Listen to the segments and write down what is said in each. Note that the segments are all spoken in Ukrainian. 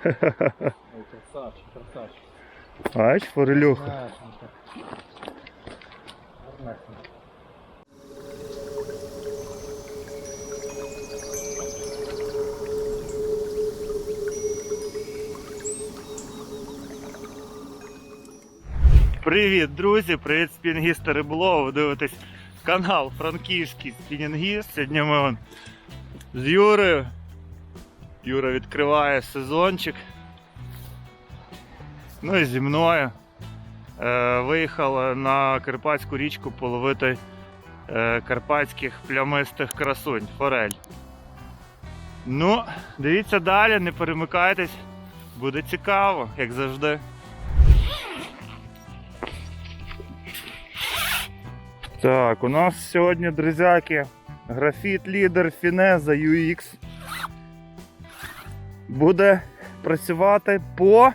Красавчик, красавчик. Бач, форелюха. Привіт, друзі! Привіт, спінгісти риболов. Ви дивитесь канал Франківський спінінгіст. Сьогодні ми вон з Юрою. Юра відкриває сезончик. Ну і зі мною. Е, виїхали на Карпатську річку половити е, карпатських плямистих красунь, форель. Ну, дивіться далі, не перемикайтесь, буде цікаво, як завжди. Так, у нас сьогодні, друзяки, графіт лідер Фінеза UX буде працювати по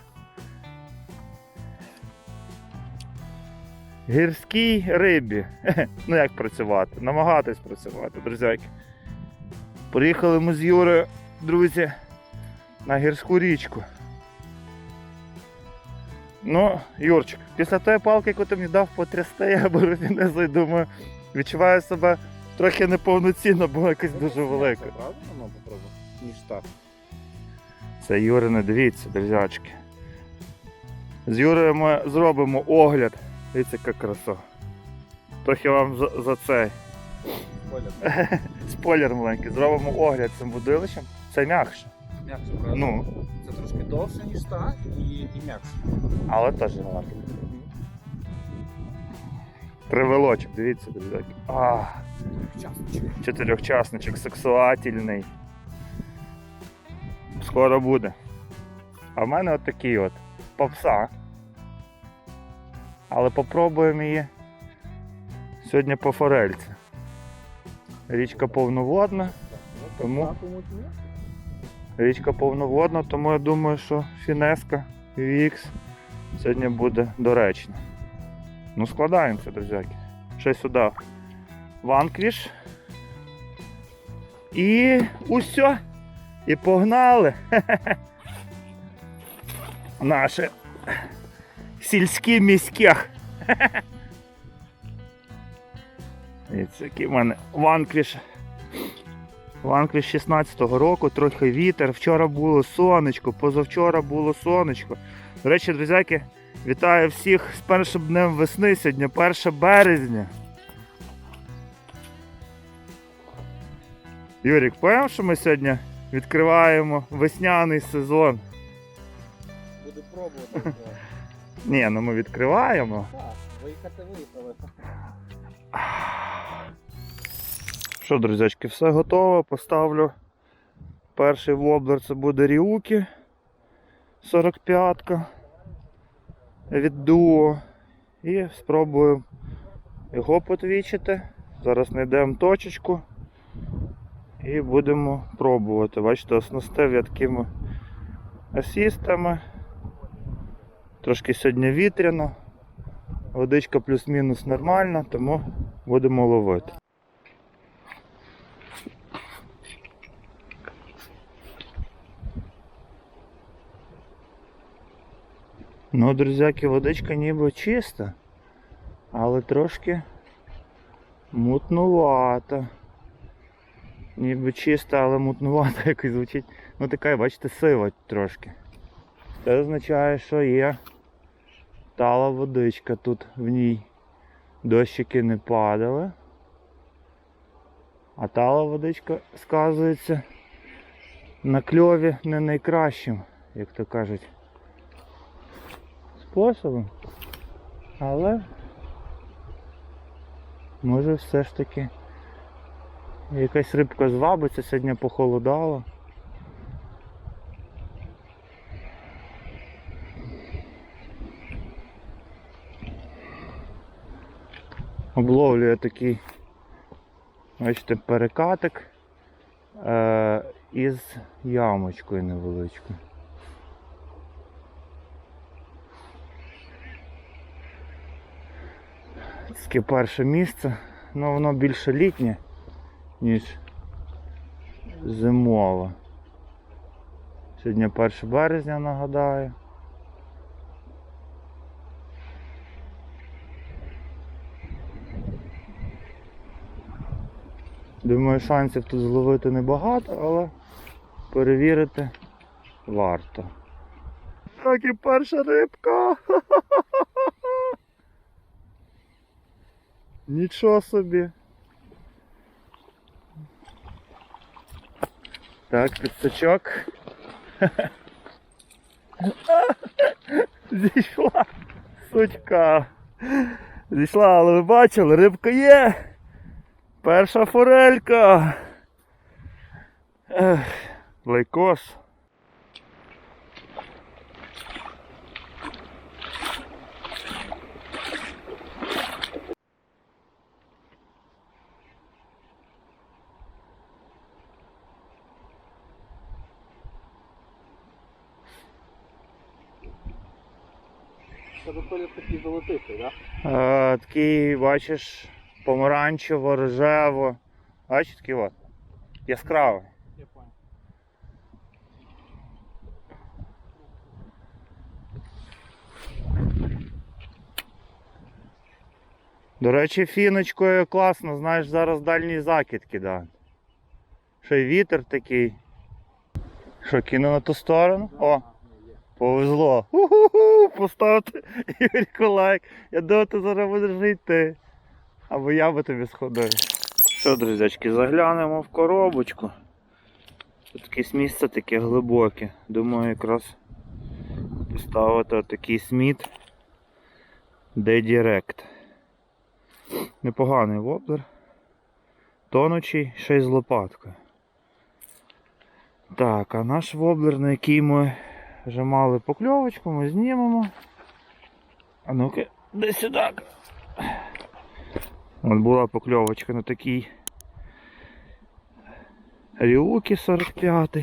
гірській рибі. Ну як працювати? Намагатись працювати, друзяки. Приїхали ми з Юрою, друзі, на гірську річку. Ну, Юрчик, після тої палки, яку ти мені дав потрясти, я беру фінезу і думаю, відчуваю себе трохи неповноцінно, бо якась дуже велика. Це правда воно попробуй? Ніж так. Це Юрине, дивіться, друзячки. З Юрою ми зробимо огляд. Дивіться, яка краса. Трохи вам за, за цей Спойлер. спойлер маленький. Зробимо огляд цим будилищем. Це м'якше. М'якше, правда? Ну, Це трошки довше, ніж так, і, і м'якше. але теж гарно. Привелочок, дивіться, друзяки. А, Часничок. чотирьохчасничок сексуательний. Скоро буде. А в мене от такий от попса. Але попробуємо її сьогодні по форельці. Річка повноводна, Тому? річка повноводна, тому я думаю, що фінеска VX сьогодні буде доречна. Ну, складаємося, друзяки. Ще сюди ванквіш. І усе. І погнали. Наші сільські міських. Дивіться, який в мене ванквіш. Ванквіш 16-го року, трохи вітер. Вчора було сонечко, позавчора було сонечко. До речі, друзяки, вітаю всіх з першим днем весни сьогодні, 1 березня. Юрік, пам'ятаєш, що ми сьогодні відкриваємо весняний сезон? Буде пробувати. Ні, ну ми відкриваємо. Так, виїхати виїхали. Що, друзячки, все готово. Поставлю перший воблер, це буде Ріукі 45-ка від Дуо. І спробуємо його потвічити. Зараз знайдемо точечку і будемо пробувати. Бачите, оснастив я такими асістами. Трошки сьогодні вітряно. Водичка плюс-мінус нормальна, тому будемо ловити. Ну, друзяки, водичка ніби чиста, але трошки мутнувата. Ніби чиста, але мутнувата якось звучить. Ну така, бачите, сива трошки. Це означає, що є тала водичка тут в ній. Дощики не падали. А тала водичка сказується на кльові не найкращим, як то кажуть способом. Але може все ж таки якась рибка звабиться, сьогодні похолодало. Обловлює такий, бачите, перекатик е- із ямочкою невеличкою. Таке перше місце, ну воно більше літнє, ніж зимове. Сьогодні 1 березня нагадаю. Думаю, шансів тут зловити небагато, але перевірити варто. Так і перша рибка. Нічого собі. Так, підсачок. Зійшла сучка. Зійшла, але ви бачили, рибка є. Перша форелька. Лайкос. Виходить такий золотистий, так? Е, такий, бачиш, помаранчево, рожево. Бачиш, такий от. Яскравий. Я понял. До речі, фіночкою класно, знаєш, зараз дальні закидки, да. Ще й вітер такий. Що, кину на ту сторону? О, повезло. Ху-ху-ху, поставте Ігорьку лайк. Я думаю, ти зараз будеш йти. Або я би тобі сходив. Що, друзячки, заглянемо в коробочку. Тут якесь місце таке глибоке. Думаю, якраз поставити отакий сміт. Де Direct. Непоганий воблер. Тонучий, ще й з лопаткою. Так, а наш воблер, на який ми вже мали покльовочку, ми знімемо. А ну-ка, де сюди. От була покльовочка на такій Ріукі 45.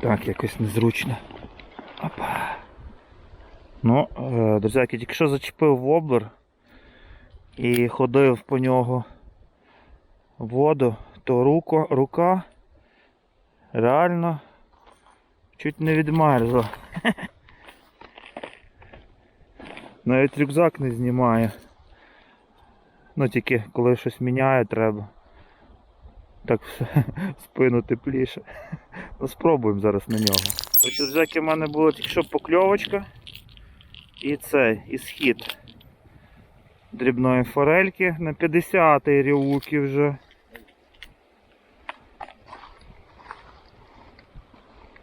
Так, якось незручно. Опа. Ну, е, друзяки, тільки що зачепив воблер і ходив по нього воду, то руко, рука реально чуть не відмерзла. Навіть рюкзак не знімає. Ну тільки коли щось міняє треба. Так все, спину тепліше. Ну спробуємо зараз на нього. Ось, друзяки, в мене була тільки що покльовочка. І цей, і схід дрібної форельки на 50-й рівуки вже.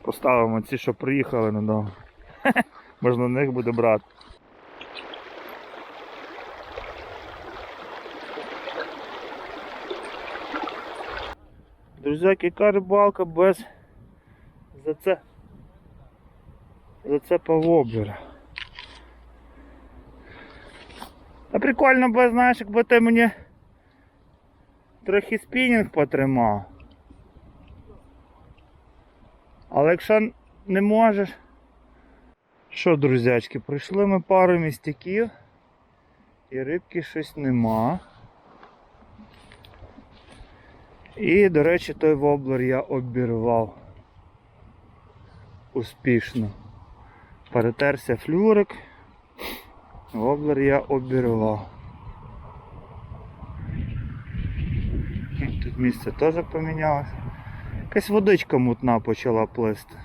Поставимо ці, що приїхали на ногу. Можна на них буде брати. Друзяки, яка рибалка без за це за це воблера. А прикольно би, знаєш, якби ти мені трохи спінінг потримав. Але якщо не можеш. Що, друзячки, пройшли ми пару містяків і рибки щось нема. І, до речі, той воблер я обірвав успішно. Перетерся флюрик. Воблер я обірвав. Тут місце теж помінялося. Якась водичка мутна почала плисти.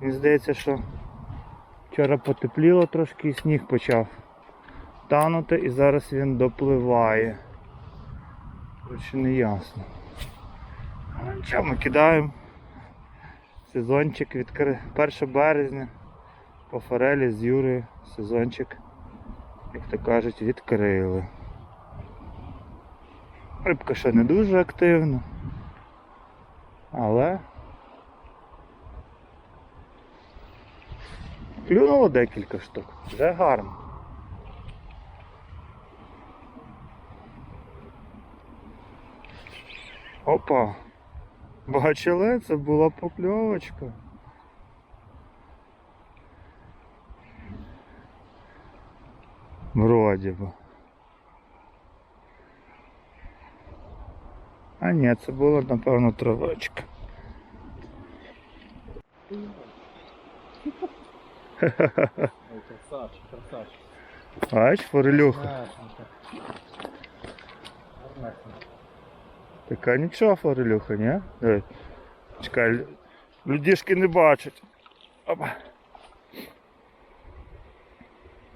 Мені здається, що вчора потепліло трошки і сніг почав танути і зараз він допливає. Коротше не ясно. Але нічого, ми кидаємо. Сезончик відкри... 1 березня по форелі з Юрою сезончик, як то кажуть, відкрили. Рибка ще не дуже активна, але клюнуло декілька штук, вже гарно. Опа! Бачили, це була покльовочка. Вроді би. А ні, це була, напевно, травичка. Ой, красавчик, красавчик. Бач, форелюха. Гарненько. Гарненько. Така нічого форелюха, ні? Диви. Чекай, лю- людішки не бачать. Опа.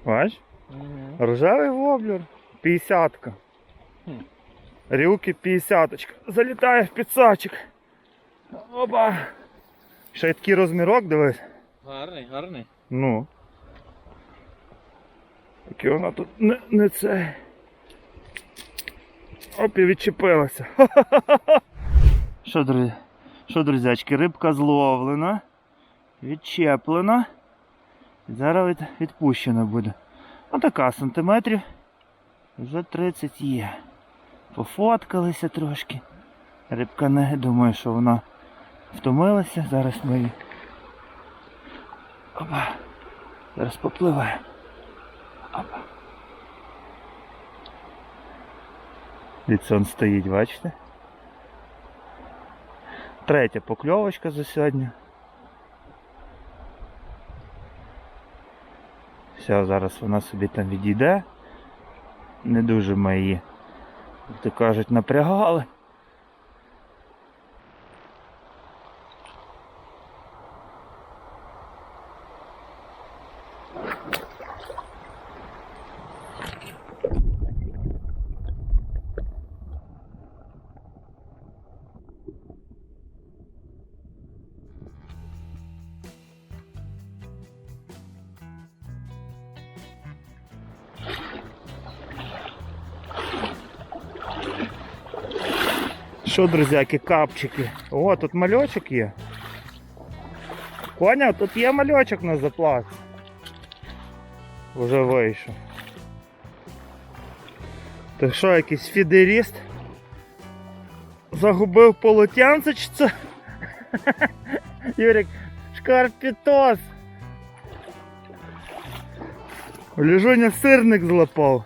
Бач? Мгм. Рожевий воблер. П'ятдесятка. Рюки п'ятдесяточка. Залітає в підсачик. Опа. Ще й такий розмірок, дивись. Гарний, гарний. Ну. Такі вона тут не, не це. Оп, і відчепилася. Що, друзі? Що, друзячки, рибка зловлена, відчеплена. І зараз відпущена буде. Отака сантиметрів. Вже 30 є. Пофоткалися трошки. Рибка не думаю, що вона втомилася. Зараз ми її. Опа. Зараз попливе. Опа. Ліцон стоїть, бачите? Третя покльовочка за сьогодні. Все, зараз вона собі там відійде. Не дуже ми її, то кажуть, напрягали. Що, друзяки, капчики? О, тут мальочок є. Поняв, тут є мальочок на заплаті. Уже вийшов. Ти що, якийсь фідеріст? Загубив полотенце чи це? Юрик, шкарпітос. Лежуня сирник злапав.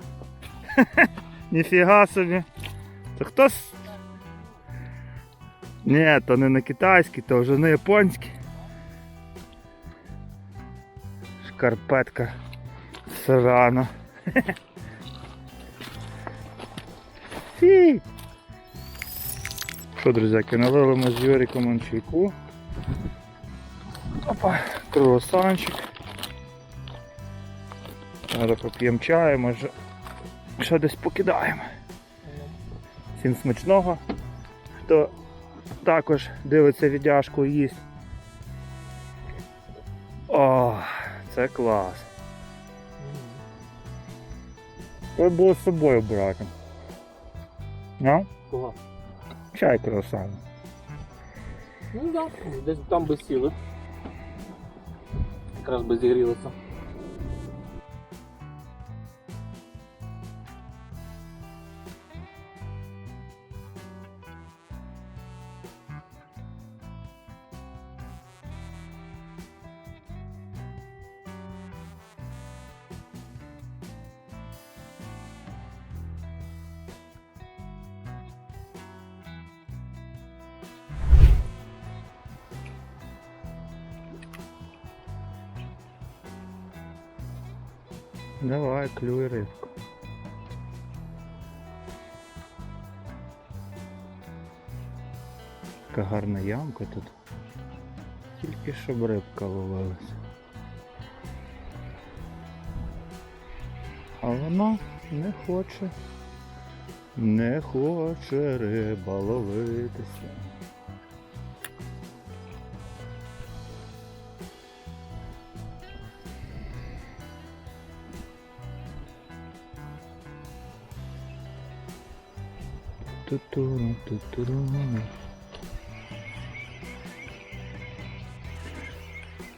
Ніфіга собі. Це хтось ні, то не на китайський, то вже на японський. Шкарпетка сирана. Фі. Що, друзяки, налили ми з Юриком он. Опа, круасанчик. Зараз поп'ємо чаю, може ще десь покидаємо. Всім смачного. Хто також дивиться віддяжку їсть. О, це клас. Треба було з собою брати. Ну? Кого? Чай круасан. Ну так, да. десь там би сіли. Якраз би зігрілося. Давай, клюй рибку. Така гарна ямка тут. Тільки щоб рибка ловилася. А вона не хоче. Не хоче риба ловитися.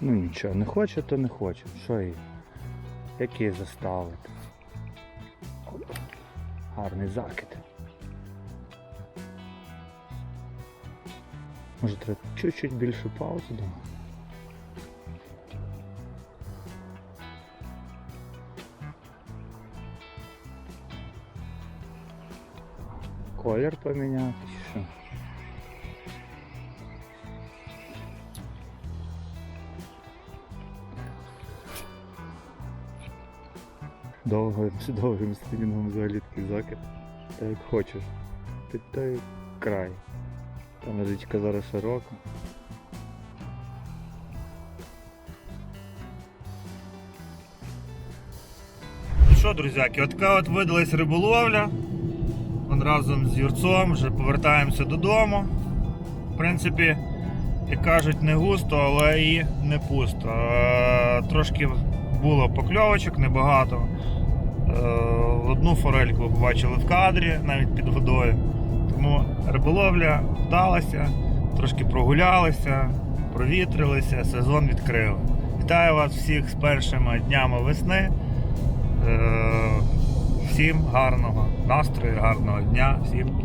Ну нічого, не хоче, то не хоче. Що їй? Як її заставити? Гарний закид. Може треба чуть-чуть більшу паузу дамо? колір поміняти чи що. Довгим, довгим стрімінгом взагалі такий закид. Та як хочеш. Під той край. Там річка зараз широка. Що, друзяки, от така от видалась риболовля. Разом з Юрцом вже повертаємося додому. В принципі, як кажуть, не густо, але і не пусто. Е, Трошки було покльовочок, небагато. Е, Одну форельку побачили в кадрі, навіть під водою. Тому риболовля вдалася, трошки прогулялися, провітрилися, сезон відкрили. Вітаю вас всіх з першими днями весни. Е, Всім гарного настрою, гарного дня, всім